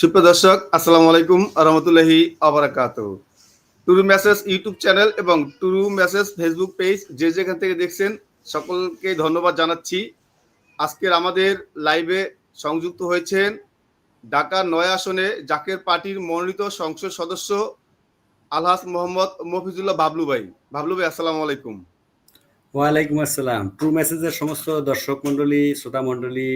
সুপ্রিয় দর্শক, আসসালামু আলাইকুম রহমতুল্লাহি আবরাকাত টুরু মেসেজ ইউটিউব চ্যানেল এবং টুরু মেসেজ ফেসবুক পেজ যে যেখান থেকে দেখছেন, সকলকে ধন্যবাদ জানাচ্ছি। আজকের আমাদের লাইভে সংযুক্ত হয়েছেন ঢাকা নয় আসনে জাকের পার্টির মনোনীত সংসদ সদস্য আলহাস মোহাম্মদ মফিজুল্লাহ বাবলু ভাই। বাবলু ভাই, আসসালামু আলাইকুম। ওয়ালাইকুম আসসালাম। ট্রু মেসেজের সমস্ত দর্শক মন্ডলী শ্রোতা মন্ডলী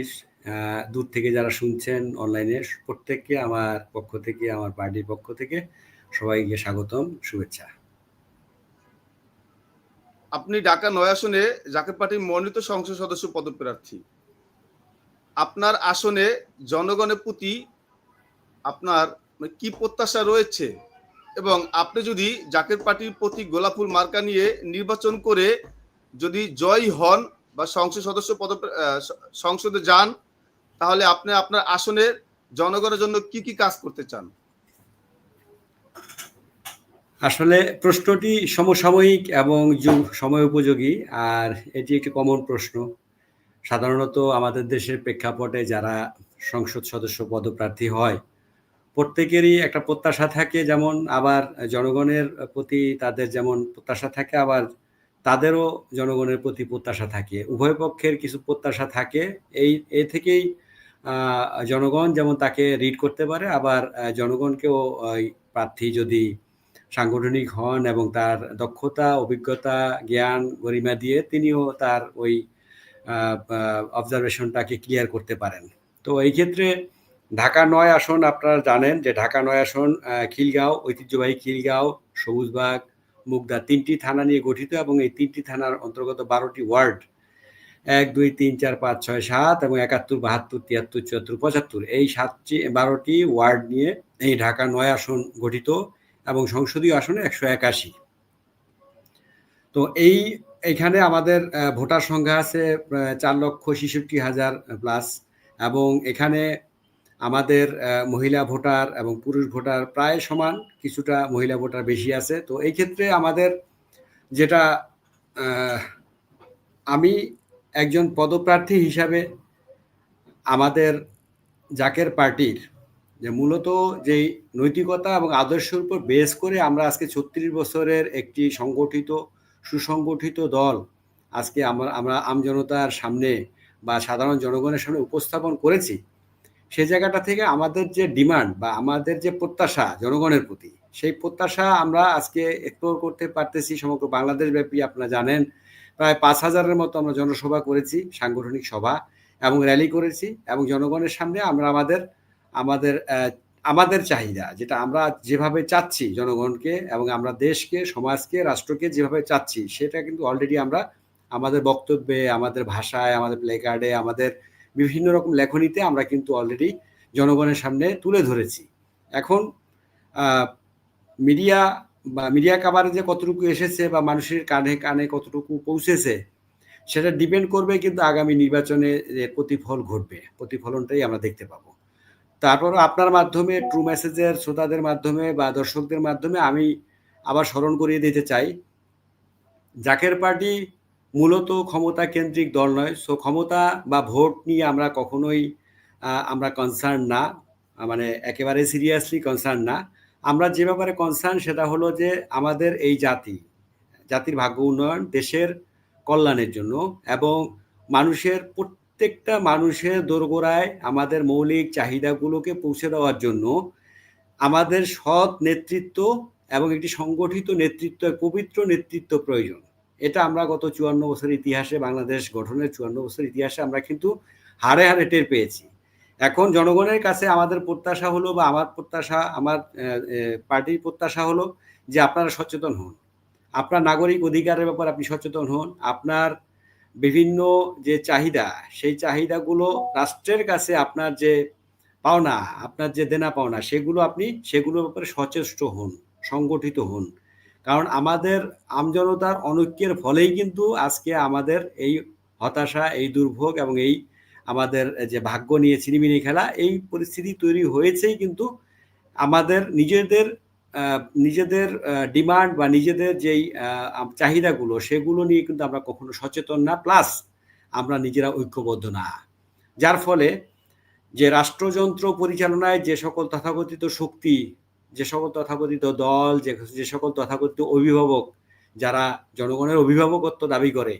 দূর থেকে যারা শুনছেন অনলাইনে প্রত্যেককে আমার পক্ষ থেকে, আমার পার্টির পক্ষ থেকে সবাইকে স্বাগতম, শুভেচ্ছা। আপনি ঢাকা নয় আসনে জাকের পার্টির মনোনীত সংসদ সদস্য পদপ্রার্থী আপনার আসনে জনগণের প্রতি আপনার মানে কি প্রত্যাশা রয়েছে? এবং আপনি যদি জাকের পার্টির প্রতি গোলাপুর মার্কা নিয়ে নির্বাচন করে যদি জয় হন বা সংসদ সদস্য পদ সংসদে যান তাহলে আপনি আপনার আসনের জনগণের জন্য কি কি কাজ করতে চান? আসলে প্রশ্নটি সমসাময়িক এবং সময় উপযোগী, আর এটি একটি কমন প্রশ্ন। সাধারণত আমাদের দেশের প্রেক্ষাপটে যারা সংসদ সদস্য পদপ্রার্থী হয়, প্রত্যেকেরই একটা প্রত্যাশা থাকে যেমন আবার জনগণের প্রতি তাদের যেমন প্রত্যাশা থাকে, আবার তাদেরও জনগণের প্রতি প্রত্যাশা থাকে। উভয় পক্ষের কিছু প্রত্যাশা থাকে। এই, এ থেকেই জনগণ যেমন তাকে রিড করতে পারে, আবার জনগণকেও প্রার্থী যদি সাংগঠনিক হন এবং তার দক্ষতা, অভিজ্ঞতা, জ্ঞান গরিমা দিয়ে তিনিও তার ওই অবজারভেশনটাকে ক্লিয়ার করতে পারেন। তো এই ক্ষেত্রে ঢাকা নয় আসন আপনারা জানেন যে ঢাকা নয় আসন খিলগাঁও, ঐতিহ্যবাহী খিলগাঁও সবুজবাগ মুগদা তিনটি থানা নিয়ে গঠিত এবং এই তিনটি থানার অন্তর্গত বারোটি ওয়ার্ড এক, দুই, তিন, চার, পাঁচ, ছয়, সাত এবং একাত্তর, বাহাত্তর, তিয়াত্তর, চুয়াত্তর, পঁচাত্তর। এই সাতটি, বারোটি ওয়ার্ড নিয়ে এই ঢাকা নয় আসন গঠিত এবং সংসদীয় আসনে একশো একাশি। তো এই, এখানে আমাদের ভোটার সংখ্যা আছে চার লক্ষ ছেষট্টি হাজার প্লাস এবং এখানে আমাদের মহিলা ভোটার এবং পুরুষ ভোটার প্রায় সমান, কিছুটা মহিলা ভোটার বেশি আছে। তো এই ক্ষেত্রে আমাদের যেটা আমি একজন পদপ্রার্থী হিসাবে আমাদের জাকের পার্টির যে মূলত যেই নৈতিকতা এবং আদর্শের উপর বেস করে আমরা আজকে ছত্রিশ বছরের একটি সংগঠিত, সুসংগঠিত দল আজকে আমরা আমরা আমজনতার সামনে বা সাধারণ জনগণের সামনে উপস্থাপন করেছি, সে জায়গাটা থেকে আমাদের যে ডিমান্ড বা আমাদের যে প্রত্যাশা জনগণের প্রতি সেই প্রত্যাশা আমরা আজকে এক্সপ্লোর করতে পারতেছি সমগ্র বাংলাদেশ ব্যাপী আপনারা জানেন। প্রায় পাঁচ হাজারের মতো আমরা জনসভা করেছি, সাংগঠনিক সভা, এবং র্যালি করেছি, এবং জনগণের সামনে আমরা আমাদের আমাদের আমাদের চাহিদা, যেটা আমরা যেভাবে চাচ্ছি জনগণকে এবং আমরা দেশকে, সমাজকে, রাষ্ট্রকে যেভাবে চাচ্ছি, সেটা কিন্তু অলরেডি আমরা আমাদের বক্তব্যে, আমাদের ভাষায়, আমাদের প্লে কার্ডে আমাদের বিভিন্ন রকম লেখনীতে আমরা কিন্তু অলরেডি জনগণের সামনে তুলে ধরেছি। এখন মিডিয়া বা মিডিয়া কাভারেজে কতটুকু এসেছে বা মানুষের কানে কানে কতটুকু পৌঁছেছে, সেটা ডিপেন্ড করবে কিন্তু আগামী নির্বাচনে যে প্রতিফল ঘটবে। প্রতিফলনটাই আমরা দেখতে পাবো। তারপরও আপনার মাধ্যমে ট্রু মেসেজের শ্রোতাদের মাধ্যমে বা দর্শকদের মাধ্যমে আমি আবার স্মরণ করিয়ে দিতে চাই, জাকের পার্টি মূলত ক্ষমতা কেন্দ্রিক দল নয় সো ক্ষমতা বা ভোট নিয়ে আমরা কখনোই আমরা কনসার্ন না মানে একেবারে সিরিয়াসলি কনসার্ন না। আমরা যে ব্যাপারে কনসার্ন সেটা হলো যে আমাদের এই জাতি, জাতির ভাগ্য উন্নয়ন দেশের কল্যাণের জন্য এবং মানুষের প্রত্যেকটা মানুষের দোরগোড়ায় আমাদের মৌলিক চাহিদাগুলোকে পৌঁছে দেওয়ার জন্য আমাদের সৎ নেতৃত্ব এবং একটি সংগঠিত নেতৃত্ব পবিত্র নেতৃত্ব প্রয়োজন। এটা আমরা গত চুয়ান্ন বছরের ইতিহাসে বাংলাদেশ গঠনের চুয়ান্ন বছর ইতিহাসে আমরা কিন্তু হারে হারে টের পেয়েছি। এখন জনগণের কাছে আমাদের প্রত্যাশা হলো বা আমার প্রত্যাশা, আমার পার্টির প্রত্যাশা হলো যে আপনারা সচেতন হন। আপনার নাগরিক অধিকারের ব্যাপারে আপনি সচেতন হন। আপনার বিভিন্ন যে চাহিদা, সেই চাহিদাগুলো রাষ্ট্রের কাছে আপনার যে পাওনা, আপনার যে দেনা পাওনা, সেগুলো আপনি, সেগুলোর ব্যাপারে সচেষ্ট হন, সংগঠিত হন। কারণ আমাদের আমজনতার অনৈক্যের ফলেই কিন্তু আজকে আমাদের এই হতাশা, এই দুর্ভোগ এবং এই আমাদের যে ভাগ্য নিয়ে চিনিমিনি খেলা, এই পরিস্থিতি তৈরি হয়েছেই কিন্তু আমাদের নিজেদের নিজেদের ডিমান্ড বা নিজেদের যেই চাহিদাগুলো, সেগুলো নিয়ে কিন্তু আমরা কখনো সচেতন না। প্লাস আমরা নিজেরা ঐক্যবদ্ধ না। যার ফলে যে রাষ্ট্রযন্ত্র পরিচালনায় যে সকল তথাকথিত শক্তি, যে সকল তথাকথিত দল, যে যে সকল তথাকথিত অভিভাবক, যারা জনগণের অভিভাবকত্ব দাবি করে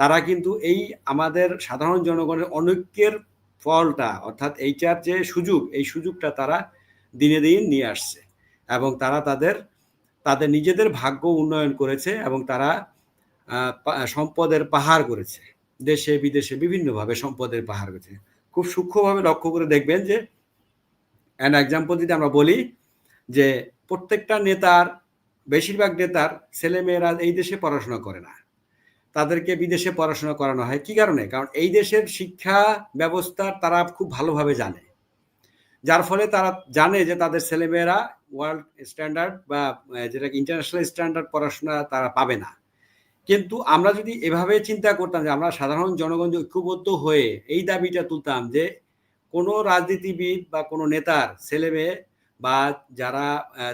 তারা কিন্তু এই আমাদের সাধারণ জনগণের অনৈক্যের ফলটা, অর্থাৎ এইটার যে সুযোগ, এই সুযোগটা তারা দিনে দিন নিয়ে আসছে। এবং তারা তাদের তাদের নিজেদের ভাগ্য উন্নয়ন করেছে এবং তারা সম্পদের পাহাড় করেছে। দেশে, বিদেশে বিভিন্নভাবে সম্পদের পাহাড় করেছে। খুব সূক্ষ্মভাবে লক্ষ্য করে দেখবেন যে অ্যান এক্সাম্পল যদি আমরা বলি যে, প্রত্যেকটা নেতার, বেশিরভাগ নেতার ছেলেমেয়েরা এই দেশে পড়াশোনা করে না। তাদেরকে বিদেশে পড়াশোনা করানো হয়। কি কারণে? কারণ এই দেশের শিক্ষা ব্যবস্থা তারা খুব ভালোভাবে জানে। যার ফলে তারা জানে যে তাদের ছেলেমেয়েরা ওয়ার্ল্ড স্ট্যান্ডার্ড বা যেটা ইন্টারন্যাশনাল স্ট্যান্ডার্ড পড়াশোনা তারা পাবে না। কিন্তু আমরা যদি এভাবে চিন্তা করতাম যে আমরা সাধারণ জনগণ ঐক্যবদ্ধ হয়ে এই দাবিটা তুলতাম যে কোনো রাজনীতিবিদ বা কোনো নেতার ছেলে মেয়ে বা যারা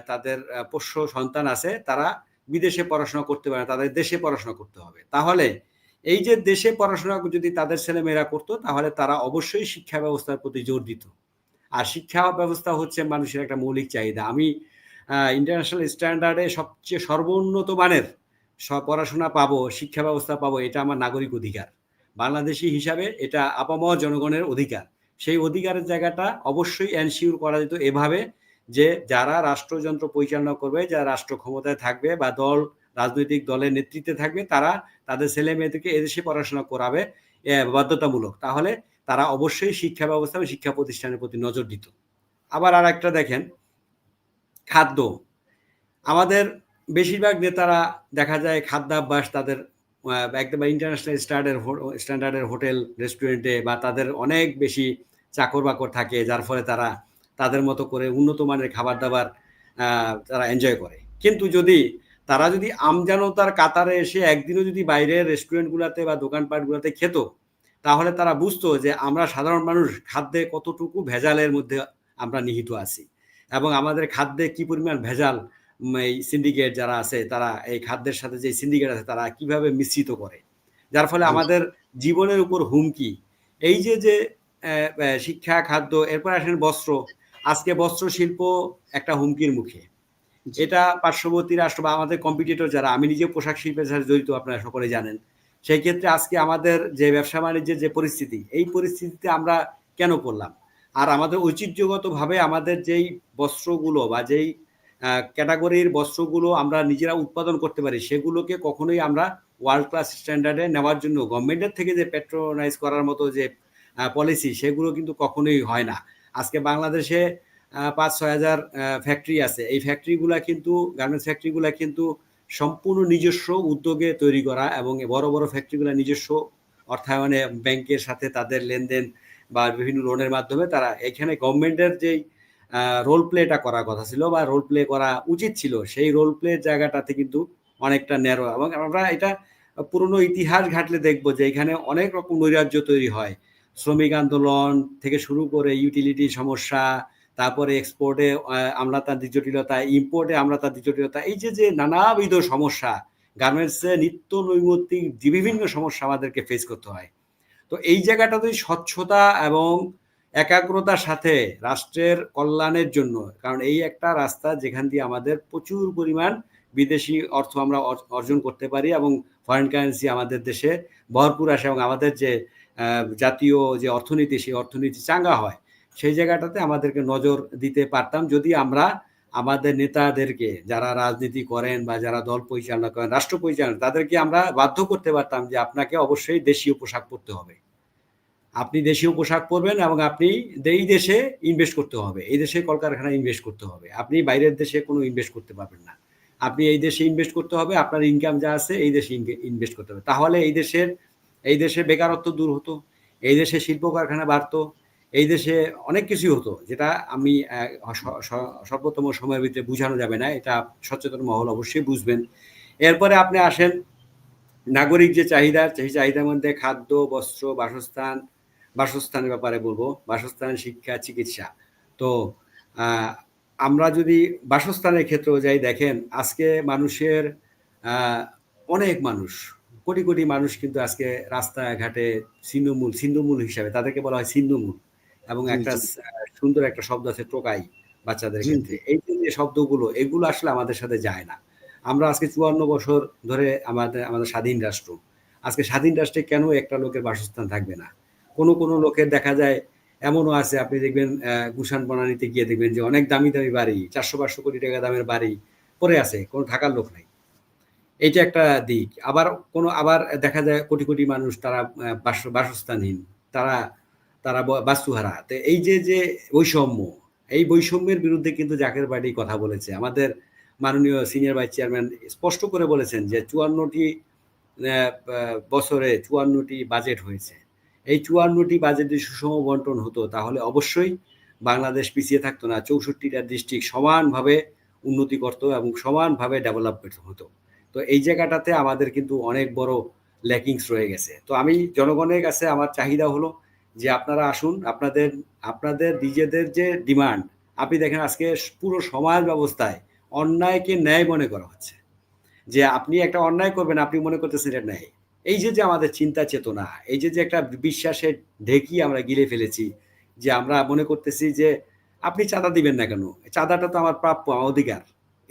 তাদের পোষ্য সন্তান আছে, তারা বিদেশে পড়াশোনা করতে পারে না, তাদের দেশে পড়াশোনা করতে হবে। তাহলে এই যে দেশে পড়াশোনা যদি তাদের ছেলেমেয়েরা করতো তাহলে তারা অবশ্যই শিক্ষা ব্যবস্থার প্রতি জোর দিত। আর শিক্ষা ব্যবস্থা হচ্ছে মানুষের একটা মৌলিক চাহিদা। আমি ইন্টারন্যাশনাল স্ট্যান্ডার্ডে সবচেয়ে সর্বোন্নত মানের পড়াশোনা পাবো শিক্ষা ব্যবস্থা পাবো এটা আমার নাগরিক অধিকার। বাংলাদেশি হিসাবে এটা আপামর জনগণের অধিকার। সেই অধিকারের জায়গাটা অবশ্যই এনশিওর করা যেত এভাবে যে যারা রাষ্ট্রযন্ত্র পরিচালনা করবে, যারা রাষ্ট্র ক্ষমতায় থাকবে বা দল, রাজনৈতিক দলের নেতৃত্বে থাকবে, তারা তাদের ছেলে মেয়েদেরকে এদেশে পড়াশোনা করাবে বাধ্যতামূলক। তাহলে তারা অবশ্যই শিক্ষা ব্যবস্থা এবং শিক্ষা প্রতিষ্ঠানের প্রতি নজর দিত। আবার আর একটা দেখেন, খাদ্য। আমাদের বেশিরভাগ নেতারা দেখা যায় খাদ্যাভ্যাস তাদের একদম ইন্টারন্যাশনাল স্ট্যান্ডার্ড স্ট্যান্ডার্ডের হোটেল রেস্টুরেন্টে বা তাদের অনেক বেশি চাকর বাকর থাকে, যার ফলে তারা তাদের মতো করে উন্নত মানের খাবার দাবার তারা এনজয় করে। কিন্তু যদি তারা যদি আমজানতার কাতারে এসে একদিনও যদি বাইরের রেস্টুরেন্টগুলোতে বা দোকানপাটগুলোতে খেত তাহলে তারা বুঝতো যে আমরা সাধারণ মানুষ খাদ্যে কতটুকু ভেজালের মধ্যে আমরা নিহিত আছি। এবং আমাদের খাদ্যে কি পরিমাণ ভেজাল এই সিন্ডিকেট যারা আছে তারা এই খাদ্যের সাথে যে সিন্ডিকেট আছে তারা কীভাবে মিশ্রিত করে? যার ফলে আমাদের জীবনের উপর হুমকি। এই যে যে শিক্ষা খাদ্য এরপর আসেন বস্ত্র আজকে বস্ত্র শিল্প একটা হুমকির মুখে। এটা পার্শ্ববর্তী রাষ্ট্র বা আমাদের কম্পিটিটর যারা আমি নিজে পোশাক শিল্পের সাথে জড়িত আপনারা সকলে জানেন। সেই ক্ষেত্রে আজকে আমাদের যে ব্যবসা বাণিজ্যের যে পরিস্থিতি এই পরিস্থিতিতে আমরা কেন করলাম? আর আমাদের ঐতিহ্যগতভাবে আমাদের যেই বস্ত্রগুলো বা যেই ক্যাটাগরির বস্ত্রগুলো আমরা নিজেরা উৎপাদন করতে পারি সেগুলোকে কখনোই আমরা ওয়ার্ল্ড ক্লাস স্ট্যান্ডার্ডে নেওয়ার জন্য গভর্নমেন্টের থেকে যে প্যাট্রোনাইজ করার মতো যে পলিসি সেগুলো কিন্তু কখনোই হয় না। আজকে বাংলাদেশে পাঁচ ছয় হাজার ফ্যাক্টরি আছে। এই ফ্যাক্টরিগুলা কিন্তু গার্মেন্টস ফ্যাক্টরিগুলা কিন্তু সম্পূর্ণ নিজস্ব উদ্যোগে তৈরি করা এবং বড় বড় ফ্যাক্টরিগুলা নিজস্ব অর্থায়নে ব্যাংকের সাথে তাদের লেনদেন বা বিভিন্ন লোনের মাধ্যমে তারা এখানে গভর্নমেন্টের যেই রোল প্লেটা করার কথা ছিল বা রোল প্লে করা উচিত ছিল, সেই রোল প্লে জায়গাটাতে কিন্তু অনেকটা ন্যারো এবং আমরা এটা পুরনো ইতিহাস ঘাটলে দেখব যে এখানে অনেক রকম নৈরাজ্য তৈরি হয়। শ্রমিক আন্দোলন থেকে শুরু করে ইউটিলিটি সমস্যা, তারপরে এক্সপোর্টে আমলাতান্ত্রিক জটিলতা ইম্পোর্টে আমলাতান্ত্রিক জটিলতা, এই যে যে নানাবিধ সমস্যা গার্মেন্টসে নিত্য নৈমিত্তিক বিভিন্ন সমস্যা আমাদেরকে ফেস করতে হয়। তো এই জায়গাটা যদি স্বচ্ছতা এবং একাগ্রতার সাথে রাষ্ট্রের কল্যাণের জন্য, কারণ এই একটা রাস্তা যেখান দিয়ে আমাদের প্রচুর পরিমাণ বিদেশি অর্থ আমরা অর- অর্জন করতে পারি এবং ফরেন কারেন্সি আমাদের দেশে ভরপুর আসে এবং আমাদের যে জাতীয় যে অর্থনীতি, সেই অর্থনীতি চাঙ্গা হয়। সেই জায়গাটাতে আমাদেরকে নজর দিতে পারতাম। যদি আমরা আমাদের নেতাদেরকে যারা রাজনীতি করেন বা যারা দল পরিচালনা করেন, রাষ্ট্র পরিচালনা, তাদেরকে আমরা বাধ্য করতে পারতাম যে আপনাকে অবশ্যই দেশীয় পোশাক পরতে হবে। আপনি দেশীয় পোশাক পরবেন এবং আপনি এই দেশে ইনভেস্ট করতে হবে। এই দেশে কলকারখানায় ইনভেস্ট করতে হবে। আপনি বাইরের দেশে কোনো ইনভেস্ট করতে পারবেন না। আপনি এই দেশে ইনভেস্ট করতে হবে, আপনার ইনকাম যা আছে, এই দেশে ইনভেস্ট করতে হবে। তাহলে এই দেশের এই দেশে বেকারত্ব দূর হতো, এই দেশে শিল্প কারখানা বাড়তো, এই দেশে অনেক কিছুই হতো, যেটা আমি সর্বোত্তম সময়ের ভিতরে বোঝানো যাবে না, এটা সচেতন মহল অবশ্যই বুঝবেন। এরপরে আপনি আসেন, নাগরিক যে চাহিদা, সেই চাহিদার মধ্যে খাদ্য, বস্ত্র, বাসস্থান, বাসস্থানের ব্যাপারে বলব, বাসস্থান, শিক্ষা, চিকিৎসা। তো আমরা যদি বাসস্থানের ক্ষেত্রেও যাই, দেখেন, আজকে মানুষের অনেক মানুষ কোটি কোটি মানুষ কিন্তু আজকে রাস্তাঘাটে ছিন্নমূল ছিন্নমূল হিসাবে তাদেরকে বলা হয় ছিন্নমূল এবং একটা সুন্দর একটা শব্দ আছে টোকাই বাচ্চাদের ক্ষেত্রে। এই যে শব্দগুলো এগুলো আসলে আমাদের সাথে যায় না। আমরা আজকে চুয়ান্ন বছর ধরে আমাদের আমাদের স্বাধীন রাষ্ট্র। আজকে স্বাধীন রাষ্ট্রে কেন একটা লোকের বাসস্থান থাকবে না? কোনো কোনো লোকের দেখা যায় এমনও আছে আপনি দেখবেন আহ, গুলশান বনানীতে গিয়ে দেখবেন যে অনেক দামি দামি বাড়ি চারশো পাঁচশো কোটি টাকা দামের বাড়ি পরে আছে কোনো থাকার লোক নাই। এইটা একটা দিক। আবার কোনো, আবার দেখা যায় কোটি কোটি মানুষ তারা বাসস্থানহীন। তারা তারা বাস্তুহারা। তো এই যে যে বৈষম্য, এই বৈষম্যের বিরুদ্ধে কিন্তু জাকের বাড়ি কথা বলেছে। আমাদের মাননীয় সিনিয়র ভাইস চেয়ারম্যান স্পষ্ট করে বলেছেন যে চুয়ান্নটি বছরে চুয়ান্নটি বাজেট হয়েছে। এই চুয়ান্নটি বাজেটে সুষম বন্টন হতো, তাহলে অবশ্যই বাংলাদেশ পিছিয়ে থাকতো না। চৌষট্টিটা ডিস্ট্রিক্ট সমানভাবে উন্নতি করতো এবং সমানভাবে ডেভেলপমেন্ট হতো। তো এই জায়গাটাতে আমাদের কিন্তু অনেক বড় ল্যাকিংস রয়ে গেছে। তো আমি জনগণের কাছে আমার চাহিদা হলো যে আপনারা আসুন, আপনাদের আপনাদের নিজেদের যে ডিমান্ড আপনি দেখেন আজকে পুরো সমাজ ব্যবস্থায় অন্যায়কে ন্যায় মনে করা হচ্ছে। যে আপনি একটা অন্যায় করবেন, আপনি মনে করতেছেন এটা ন্যায়। এই যে যে আমাদের চিন্তা চেতনা, এই যে যে একটা বিশ্বাসের ঢেকি আমরা গিলে ফেলেছি, যে আমরা মনে করতেছি যে আপনি চাঁদা দিবেন না কেন? চাঁদাটা তো আমার প্রাপ্য অধিকার।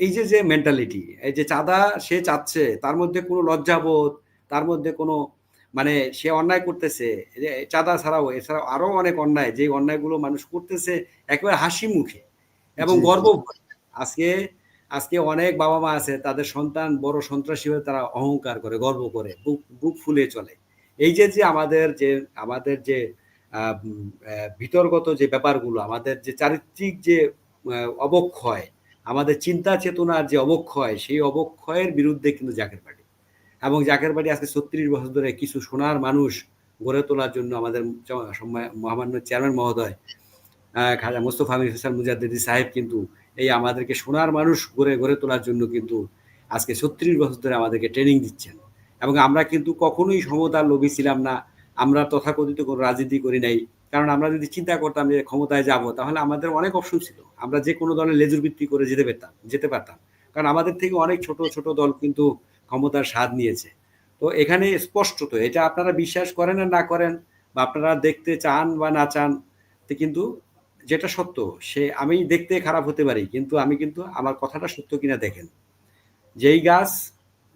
এই যে যে মেন্টালিটি এই যে চাঁদা সে চাচ্ছে তার মধ্যে কোনো লজ্জাবোধ তার মধ্যে কোনো মানে সে অন্যায় করতেছে যে চাঁদা ছাড়াও এছাড়াও আরও অনেক অন্যায় যে অন্যায়গুলো মানুষ করতেছে একেবারে হাসি মুখে এবং। গর্ব। আজকে আজকে অনেক বাবা মা আছে তাদের সন্তান বড় সন্ত্রাসী হয়ে তারা অহংকার করে গর্ব করে বুক বুক ফুলে চলে এই যে যে আমাদের যে আমাদের যে ভিতরগত যে ব্যাপারগুলো আমাদের যে চারিত্রিক যে অবক্ষয় আমাদের চিন্তা চেতনার যে অবক্ষয়, সেই অবক্ষয়ের বিরুদ্ধে কিন্তু জাকের পার্টি। এবং জাকের বাড়ি আজকে ছত্রিশ বছর ধরে কিছু সোনার মানুষ গড়ে তোলার জন্য আমাদের মহামান্য চেয়ারম্যান মহোদয় খাজা মোস্তফা আমির হোসেন মুজাদ্দিদি সাহেব কিন্তু এই আমাদেরকে সোনার মানুষ গড়ে গড়ে তোলার জন্য কিন্তু আজকে ছত্রিশ বছর ধরে আমাদেরকে ট্রেনিং দিচ্ছেন। এবং আমরা কিন্তু কখনোই সমতার লোভী ছিলাম না। আমরা তথাকথিত কোনো রাজনীতি করি নাই। কারণ আমরা যদি চিন্তা করতাম যে ক্ষমতায় যাব, তাহলে আমাদের অনেক অপশন ছিল। আমরা যে কোনো দলের লেজুর ভিত্তি করে যেতে পেতাম যেতে পারতাম। কারণ আমাদের থেকে অনেক ছোট ছোট দল কিন্তু ক্ষমতার স্বাদ নিয়েছে। তো এখানে স্পষ্টত এটা আপনারা বিশ্বাস করেন আর না করেন, বা আপনারা দেখতে চান বা না চান, তো কিন্তু যেটা সত্য, সে আমি দেখতে খারাপ হতে পারি, কিন্তু আমি কিন্তু আমার কথাটা সত্য কিনা দেখেন। যেই গাছ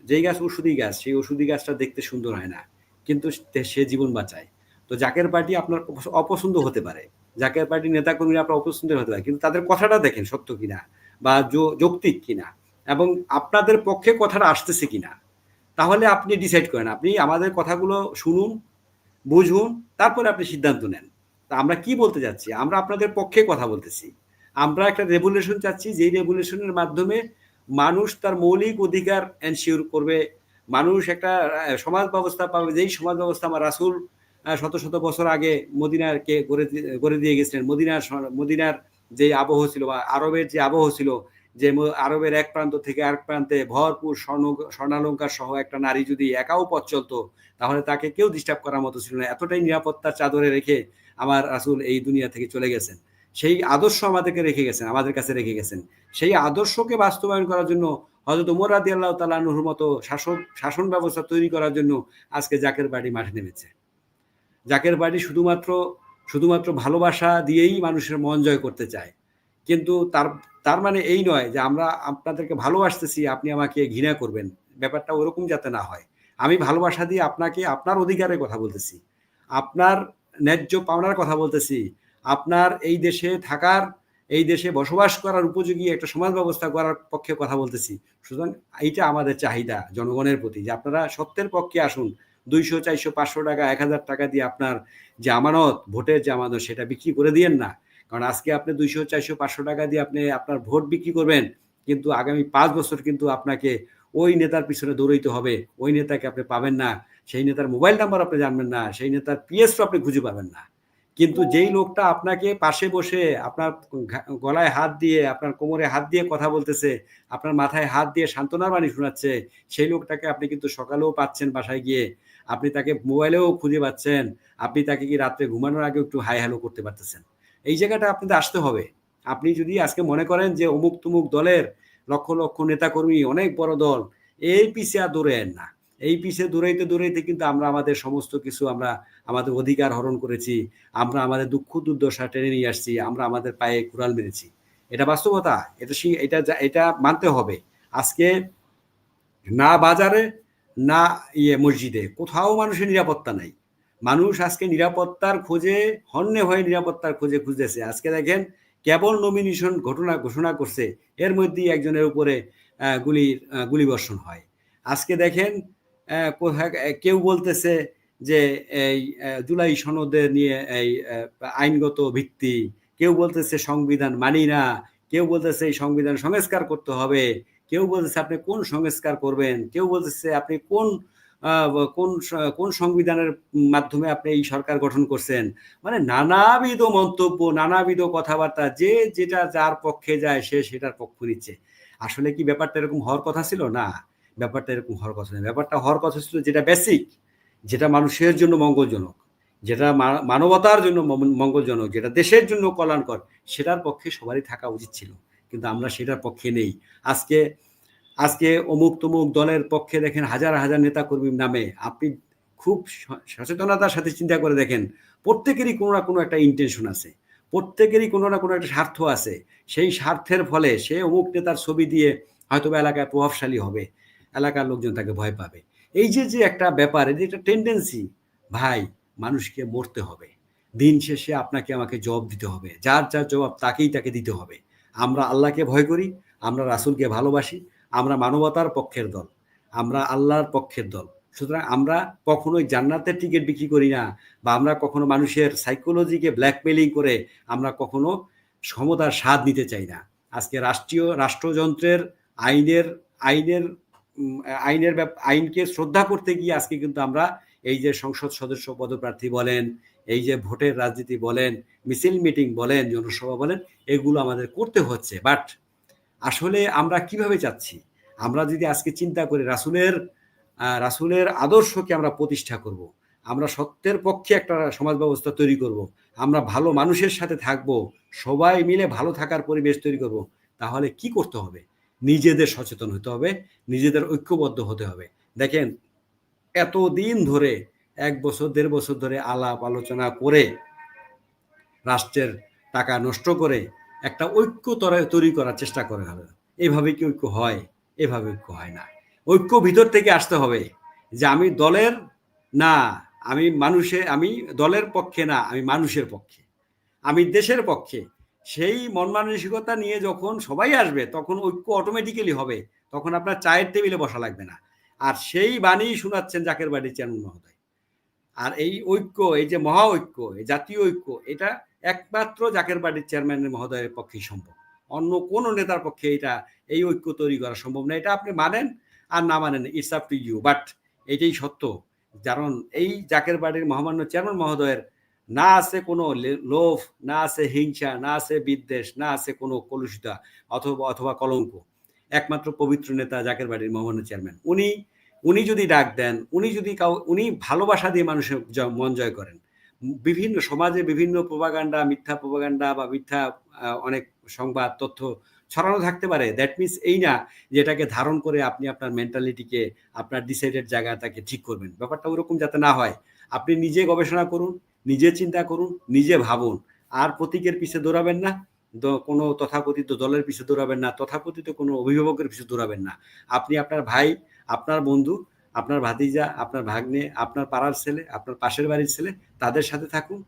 যেই গাছ ওষুধি গাছ, সেই ওষুধি গাছটা দেখতে সুন্দর হয় না, কিন্তু সে জীবন বাঁচায়। তো জাকের পার্টি আপনার অপছন্দ হতে পারে। জাকের পার্টি নেতাকর্মীরা আপনার অপছন্দ হতে পারে। কিন্তু তাদের কথাটা দেখেন, সত্য কিনা বা যৌক্তিক কিনা এবং আপনাদের পক্ষে কথাটা আসতেছে কিনা। তাহলে আপনি ডিসাইড করেন। আপনি আমাদের কথাগুলো শুনুন, বুঝুন, তারপরে আপনি সিদ্ধান্ত নেন। তা আমরা কি বলতে যাচ্ছি আমরা আপনাদের পক্ষে কথা বলতেছি। আমরা একটা রেগুলেশন চাচ্ছি, যেই রেগুলেশনের মাধ্যমে মানুষ তার মৌলিক অধিকার এনশিওর করবে। মানুষ একটা সমাজ ব্যবস্থা পাবে, যেই সমাজ ব্যবস্থা আমার রাসুল শত শত বছর আগে মদিনারকে গড়ে গড়ে দিয়ে গেছিলেন। মদিনার মদিনার যে আবহ ছিল বা আরবের যে আবহ ছিল, যে আরবের এক প্রান্ত থেকে আরেক প্রান্তে ভরপুর স্বর্ণ, স্বর্ণালঙ্কার সহ একটা নারী যদি একাও পথ চলতো, তাহলে তাকে কেউ ডিস্টার্ব করার মতো ছিল না। এতটাই নিরাপত্তার চাদরে রেখে আমার রাসুল এই দুনিয়া থেকে চলে গেছেন। সেই আদর্শ আমাদেরকে রেখে গেছেন, আমাদের কাছে রেখে গেছেন। সেই আদর্শকে বাস্তবায়ন করার জন্য হয়তো উমর রাদি আল্লাহ তালাহুর মতো শাসক, শাসন ব্যবস্থা তৈরি করার জন্য আজকে জাকের বাড়ি মাঠে নেমেছে। জাকের বাড়ি শুধুমাত্র শুধুমাত্র ভালোবাসা দিয়েই মানুষের মন জয় করতে চায়। কিন্তু তার তার মানে এই নয় যে আমরা আপনাদেরকে ভালোবাসতেছি, আপনি আমাকে ঘৃণা করবেন। ব্যাপারটা ওরকম যাতে না হয়। আমি ভালোবাসা দিয়ে আপনাকে, আপনার অধিকারের কথা বলতেছি। আপনার ন্যায্য পাওনার কথা বলতেছি। আপনার এই দেশে থাকার, এই দেশে বসবাস করার উপযোগী একটা সমাজ ব্যবস্থা করার পক্ষে কথা বলতেছি। সুতরাং এইটা আমাদের চাহিদা জনগণের প্রতি যে আপনারা সত্যের পক্ষে আসুন। দুইশো, চারশো, পাঁচশো টাকা, এক হাজার টাকা দিয়ে আপনার যে আমানত, ভোটের যে আমানত, সেটা বিক্রি করে দিয়েন না। কারণ আজকে আপনি দুইশো, চারশো, পাঁচশো টাকা দিয়ে আপনি আপনার ভোট বিক্রি করবেন, কিন্তু আগামী পাঁচ বছর কিন্তু আপনাকে ওই নেতার পিছনে দৌড়াইতে হবে। ওই নেতাকে আপনি পাবেন না, সেই নেতার মোবাইল নাম্বার আপনি জানবেন না, সেই নেতার পিএসও আপনি খুঁজে পাবেন না। কিন্তু যেই লোকটা আপনাকে পাশে বসে আপনার গলায় হাত দিয়ে, আপনার কোমরে হাত দিয়ে কথা বলতেছে, আপনার মাথায় হাত দিয়ে সান্ত্বনার বাণী শোনাচ্ছে, সেই লোকটাকে আপনি কিন্তু সকালেও পাচ্ছেন বাসায় গিয়ে। আপনি তাকে মোবাইলেও খুঁজে পাচ্ছেন। আপনি তাকে কি রাত্রে ঘুমানোর আগে একটু হাই হ্যালো করতে পারতেছেন? এই জায়গাটা আপনাদের আসতে হবে। আপনি যদি আজকে মনে করেন যে অমুক তুমুক দলের লক্ষ লক্ষ নেতাকর্মী, অনেক বড় দল, এই পিছিয়ে আর দৌড়েন না। এই পিছে দৌড়াইতে দৌড়াইতে কিন্তু আমরা আমাদের সমস্ত কিছু আমরা আমাদের অধিকার হরণ করেছি। আমরা আমাদের দুঃখ দুর্দশা টেনে নিয়ে আসছি। আমরা আমাদের পায়ে কুড়াল মেরেছি। এটা বাস্তবতা। এটা এটা এটা মানতে হবে। আজকে না বাজারে না ইয়ে মসজিদে। কোথাও মানুষের নিরাপত্তা নাই। মানুষ আজকে নিরাপত্তার খোঁজে হন্যে হয়ে নিরাপত্তার খোঁজে খুঁজতেছে। আজকে দেখেন কেবল নমিনেশন ঘটনা ঘোষণা করছে এর মধ্যেই একজনের উপরে আহ, গুলি আহ, গুলিবর্ষণ হয়। আজকে দেখেন কোথায় কেউ বলতেছে যে এই জুলাই সনদে নিয়ে এই আইনগত ভিত্তি। কেউ বলতেছে সংবিধান মানি না। কেউ বলতেছে এই সংবিধান সংস্কার করতে হবে। কেউ বলতেছে, আপনি কোন সংস্কার করবেন? কেউ বলতেছে, আপনি কোন কোন কোন সংবিধানের মাধ্যমে আপনি এই সরকার গঠন করছেন? মানে নানাবিধ মন্তব্য, নানাবিধ কথাবার্তা, যে যেটা যার পক্ষে যায়, সে সেটার পক্ষ নিচ্ছে। আসলে কি ব্যাপারটা এরকম হওয়ার কথা ছিল? না, ব্যাপারটা এরকম হওয়ার কথা ব্যাপারটা হওয়ার কথা ছিল যেটা বেসিক যেটা মানুষের জন্য মঙ্গলজনক, যেটা মানবতার জন্য মঙ্গলজনক, যেটা দেশের জন্য কল্যাণকর, সেটার পক্ষে সবারই থাকা উচিত ছিল। কিন্তু আমরা সেটার পক্ষে নেই। আজকে আজকে অমুক তমুক দলের পক্ষে দেখেন হাজার হাজার নেতা কর্মীর নামে আপনি খুব সচেতনতার সাথে চিন্তা করে দেখেন, প্রত্যেকেরই কোনো না কোনো একটা ইন্টেনশন আছে, প্রত্যেকেরই কোনো না কোনো একটা স্বার্থ আছে। সেই স্বার্থের ফলে সে অমুক নেতার ছবি দিয়ে হয়তো এলাকায় প্রভাবশালী হবে, এলাকার লোকজন তাকে ভয় পাবে। এই যে যে একটা ব্যাপার এই যে একটা টেন্ডেন্সি ভাই, মানুষকে মরতে হবে। দিন শেষে আপনাকে আমাকে জবাব দিতে হবে, যার যার জবাব তাকেই তাকে দিতে হবে। আমরা আল্লাহকে ভয় করি, আমরা রাসূলকে ভালোবাসি, আমরা মানবতার পক্ষের দল, আমরা আল্লাহর পক্ষের দল। সুতরাং আমরা কখনোই জান্নাতের টিকিট বিক্রি করি না বা আমরা কখনো মানুষের সাইকোলজিকে ব্ল্যাকমেলিং করে আমরা কখনো সমতার স্বাদ নিতে চাই না। আজকে রাষ্ট্রীয় রাষ্ট্রযন্ত্রের আইনের আইনের আইনের আইনকে শ্রদ্ধা করতে গিয়ে আজকে কিন্তু আমরা এই যে সংসদ সদস্য পদপ্রার্থী বলেন এই যে ভোটের রাজনীতি বলেন, মিছিল মিটিং বলেন, জনসভা বলেন, এগুলো আমাদের করতে হচ্ছে। বাট আসলে আমরা কীভাবে চাচ্ছি? আমরা যদি আজকে চিন্তা করি রাসুলের রাসুলের আদর্শকে আমরা প্রতিষ্ঠা করব। আমরা সত্যের পক্ষে একটা সমাজ ব্যবস্থা তৈরি করব। আমরা ভালো মানুষের সাথে থাকব। সবাই মিলে ভালো থাকার পরিবেশ তৈরি করব। তাহলে কি করতে হবে? নিজেদের সচেতন হতে হবে, নিজেদের ঐক্যবদ্ধ হতে হবে। দেখেন এত দিন ধরে এক বছর, দেড় বছর ধরে আলাপ আলোচনা করে রাষ্ট্রের টাকা নষ্ট করে একটা ঐক্য তরে- করার চেষ্টা করে হবে। এভাবে কি ঐক্য হয়? এভাবে ঐক্য হয় না। ঐক্য ভিতর থেকে আসতে হবে যে আমি দলের না, আমি মানুষের আমি দলের পক্ষে না, আমি মানুষের পক্ষে। আমি দেশের পক্ষে। সেই মন মানসিকতা নিয়ে যখন সবাই আসবে, তখন ঐক্য অটোমেটিক্যালি হবে। তখন আপনার চায়ের টেবিলে বসা লাগবে না। আর সেই বাণী শোনাচ্ছেন জাকের বাড়ির চেয়ারম্যান মহোদয়। আর এই ঐক্য, এই যে মহা ঐক্য, এই জাতীয় ঐক্য, এটা একমাত্র জাকের বাড়ির চেয়ারম্যানের মহোদয়ের পক্ষেই সম্ভব। অন্য কোনো নেতার পক্ষে এটা, এই ঐক্য তৈরি করা সম্ভব না। এটা আপনি মানেন আর না মানেন it's up to you but এটাই সত্য। কারণ এই জাকের বাড়ির মহামান্য চেয়ারম্যান মহোদয়ের না আছে কোনো লোভ, না আছে হিংসা, না আছে বিদ্বেষ, না আছে কোনো কলুষিতা অথবা অথবা কলঙ্ক। একমাত্র পবিত্র নেতা জাকের বাড়ির মহামান্য চেয়ারম্যান উনি উনি যদি ডাক দেন, উনি যদি কাউ, উনি ভালোবাসা দিয়ে মানুষের মন জয় করেন। বিভিন্ন সমাজে বিভিন্ন প্রপাগান্ডা মিথ্যা প্রপাগান্ডা বা মিথ্যা অনেক সংবাদ, তথ্য ছড়ানো থাকতে পারে। দ্যাট মিনস এই না যে এটাকে ধারণ করে আপনি আপনার মেন্টালিটিকে আপনার ডিসাইডেড জায়গাটাকে ঠিক করবেন। ব্যাপারটা ওরকম যাতে না হয়। আপনি নিজে গবেষণা করুন, নিজে চিন্তা করুন, নিজে ভাবুন। আর প্রতীকের পিছে দৌড়াবেন না। কোনো তথাকথিত দলের পিছে দৌড়াবেন না। তথাকথিত কোনো অভিভাবকের পিছে দৌড়াবেন না। আপনি আপনার ভাই আপনার বন্ধু, আপনার ভাতিজা, আপনার ভাগ্নে, আপনার পাড়ার ছেলে, আপনার পাশের বাড়ির ছেলে, তাদের সাথে থাকুন,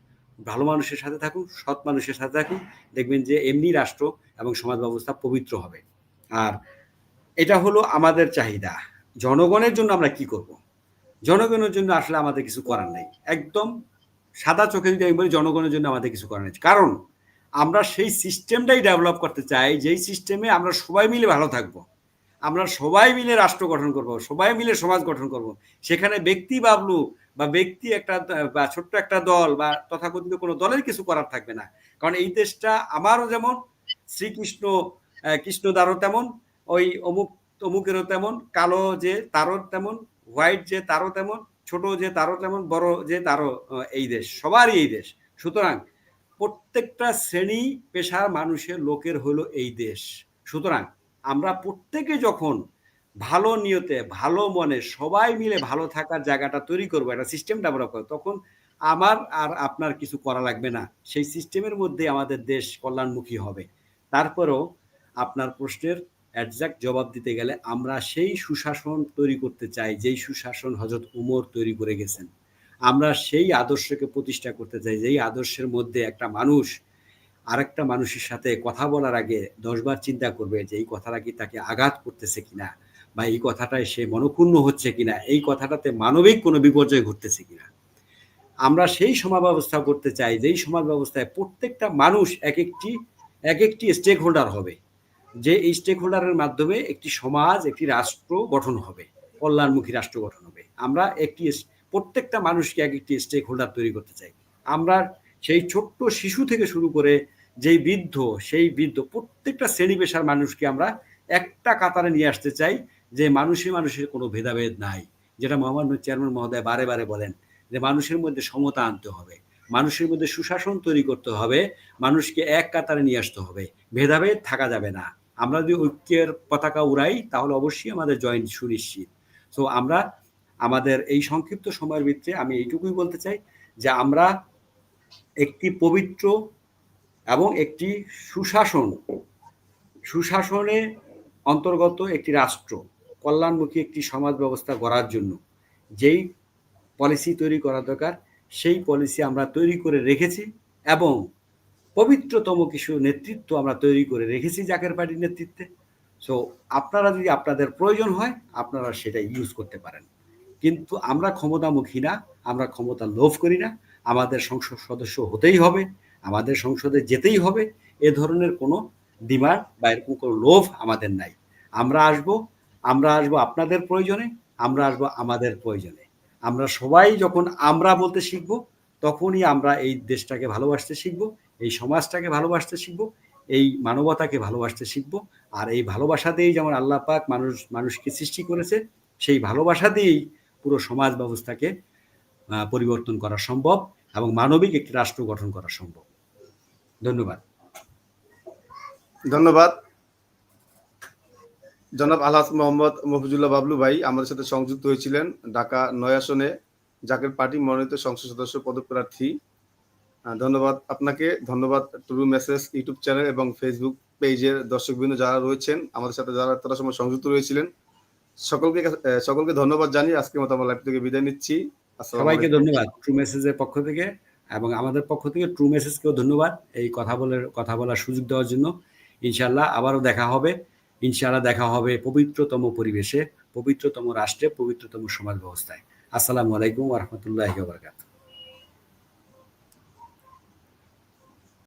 ভালো মানুষের সাথে থাকুন, সৎ মানুষের সাথে থাকুন, দেখবেন যে এমনি রাষ্ট্র এবং সমাজ ব্যবস্থা পবিত্র হবে। আর এটা হলো আমাদের চাহিদা। জনগণের জন্য আমরা কি করব? জনগণের জন্য আসলে আমাদের কিছু করার নেই। একদম সাদা চোখে যদি আমি বলি, জনগণের জন্য আমাদের কিছু করার নেই। কারণ আমরা সেই সিস্টেমটাই ডেভেলপ করতে চাই, যেই সিস্টেমে আমরা সবাই মিলে ভালো থাকব। আমরা সবাই মিলে রাষ্ট্র গঠন করব, সবাই মিলে সমাজ গঠন করব। সেখানে ব্যক্তি বাবলু বা ব্যক্তি একটা, বা ছোট্ট একটা দল বা তথাকথিত কোনো দলের কিছু করার থাকবে না। কারণ এই দেশটা আমারও যেমন, শ্রীকৃষ্ণ কৃষ্ণদারও তেমন, ওই অমুক অমুকেরও তেমন, কালো যে তারও তেমন, হোয়াইট যে তারও তেমন, ছোট যে তারও তেমন, বড় যে তারও এই দেশ, সবারই এই দেশ। সুতরাং প্রত্যেকটা শ্রেণি, পেশার মানুষের লোকের হলো এই দেশ। সুতরাং আমরা প্রত্যেকে যখন ভালো নিয়তে, ভালো মনে সবাই মিলে ভালো থাকার জায়গাটা তৈরি করব, একটা সিস্টেম ডেভেলপ করব, তখন আমার আর আপনার কিছু করা লাগবে না। সেই সিস্টেমের মধ্যে আমাদের দেশ কল্যাণমুখী হবে। তারপরেও আপনার প্রশ্নের একজাক্ট জবাব দিতে গেলে আমরা সেই সুশাসন তৈরি করতে চাই, যেই সুশাসন হজরত উমর তৈরি করে গেছেন। আমরা সেই আদর্শকে প্রতিষ্ঠা করতে চাই, যেই আদর্শের মধ্যে একটা মানুষ আরেকটা মানুষের সাথে কথা বলার আগে দশবার চিন্তা করবে যে এই কথাটা কি তাকে আঘাত করতেছে কিনা বা এই কথাটায় সে মনক্ষুণ্ণ হচ্ছে কিনা, এই কথাটাতে মানবিক কোনো বিপর্যয় ঘটতেছে কিনা। আমরা সেই সমাজ ব্যবস্থা করতে চাই, যেই সমাজ ব্যবস্থায় প্রত্যেকটা মানুষ এক একটি এক একটি স্টেক হোল্ডার হবে, যে এই স্টেক হোল্ডারের মাধ্যমে একটি সমাজ, একটি রাষ্ট্র গঠন হবে, কল্যাণমুখী রাষ্ট্র গঠন হবে। আমরা একটি প্রত্যেকটা মানুষকে এক একটি স্টেক হোল্ডার তৈরি করতে চাই। আমরা সেই ছোট্ট শিশু থেকে শুরু করে যেই বৃদ্ধ, সেই বৃদ্ধ, প্রত্যেকটা শ্রেণি পেশার মানুষকে আমরা একটা কাতারে নিয়ে আসতে চাই যে মানুষের মানুষের কোনো ভেদাভেদ নাই। যেটা মোহাম্মদ চেয়ারম্যান মহোদয় বারে বারে বলেন যে মানুষের মধ্যে সমতা আনতে হবে, মানুষের মধ্যে সুশাসন তৈরি করতে হবে, মানুষকে এক কাতারে নিয়ে আসতে হবে। ভেদাভেদ থাকা যাবে না। আমরা যদি ঐক্যের পতাকা উড়াই, তাহলে অবশ্যই আমাদের জয়েন সুনিশ্চিত। তো আমরা আমাদের এই সংক্ষিপ্ত সময়ের ভিতরে আমি এইটুকুই বলতে চাই যে আমরা একটি পবিত্র এবং একটি সুশাসন, সুশাসনে অন্তর্গত একটি রাষ্ট্র, কল্যাণমুখী একটি সমাজ ব্যবস্থা গড়ার জন্য যেই পলিসি তৈরি করা দরকার, সেই পলিসি আমরা তৈরি করে রেখেছি এবং পবিত্রতম কিছু নেতৃত্ব আমরা তৈরি করে রেখেছি জাকের পার্টির নেতৃত্বে। সো আপনারা যদি আপনাদের প্রয়োজন হয়, আপনারা সেটা ইউজ করতে পারেন। কিন্তু আমরা ক্ষমতামুখী না, আমরা ক্ষমতা লোভ করি না, আমাদের সংসদ সদস্য হতেই হবে। আমাদের সংসদে যেতেই হবে, এ ধরনের কোনো ডিমান্ড বা এরকম কোনো লোভ আমাদের নাই। আমরা আসব আমরা আসব আপনাদের প্রয়োজনে, আমরা আসব আমাদের প্রয়োজনে। আমরা সবাই যখন আমরা বলতে শিখব, তখনই আমরা এই দেশটাকে ভালোবাসতে শিখব, এই সমাজটাকে ভালোবাসতে শিখব, এই মানবতাকে ভালোবাসতে শিখব। আর এই ভালোবাসা দিয়েই যেমন আল্লাহ পাক মানুষ, মানুষকে সৃষ্টি করেছে, সেই ভালোবাসা দিয়েই পুরো সমাজ ব্যবস্থাকে পরিবর্তন করা সম্ভব এবং মানবিক একটি রাষ্ট্র গঠন করা সম্ভব। ধন্যবাদ। ধন্যবাদ। জনাব আলহাস মোহাম্মদ মফিজুল্লাহ বাবলু ভাই আমাদের সাথে সংযুক্ত হয়েছিলেন ঢাকা নয় আসনে জাকের পার্টি মনোনীত সংসদ সদস্য পদপ্রার্থী। ধন্যবাদ আপনাকে ধন্যবাদ টুরু মেসেজ ইউটিউব চ্যানেল এবং ফেসবুক পেজের দর্শকবৃন্দ যারা রয়েছেন আমাদের সাথে যারা তারা সময় সংযুক্ত রয়েছিলেন সকলকে সকলকে ধন্যবাদ জানিয়ে আজকের মতো আমার লাইভ থেকে বিদায় নিচ্ছি। সবাইকে ধন্যবাদ ট্রু মেসেজের পক্ষ থেকে। এবং আমাদের পক্ষ থেকে ট্রু মেসেজকেও ধন্যবাদ এই কথা বলার কথা বলার সুযোগ দেওয়ার জন্য। ইনশাল্লাহ আবারও দেখা হবে। ইনশাল্লাহ দেখা হবে পবিত্রতম পরিবেশে, পবিত্রতম রাষ্ট্রে, পবিত্রতম সমাজ ব্যবস্থায়। আসসালামু আলাইকুম রহমতুল্লাহ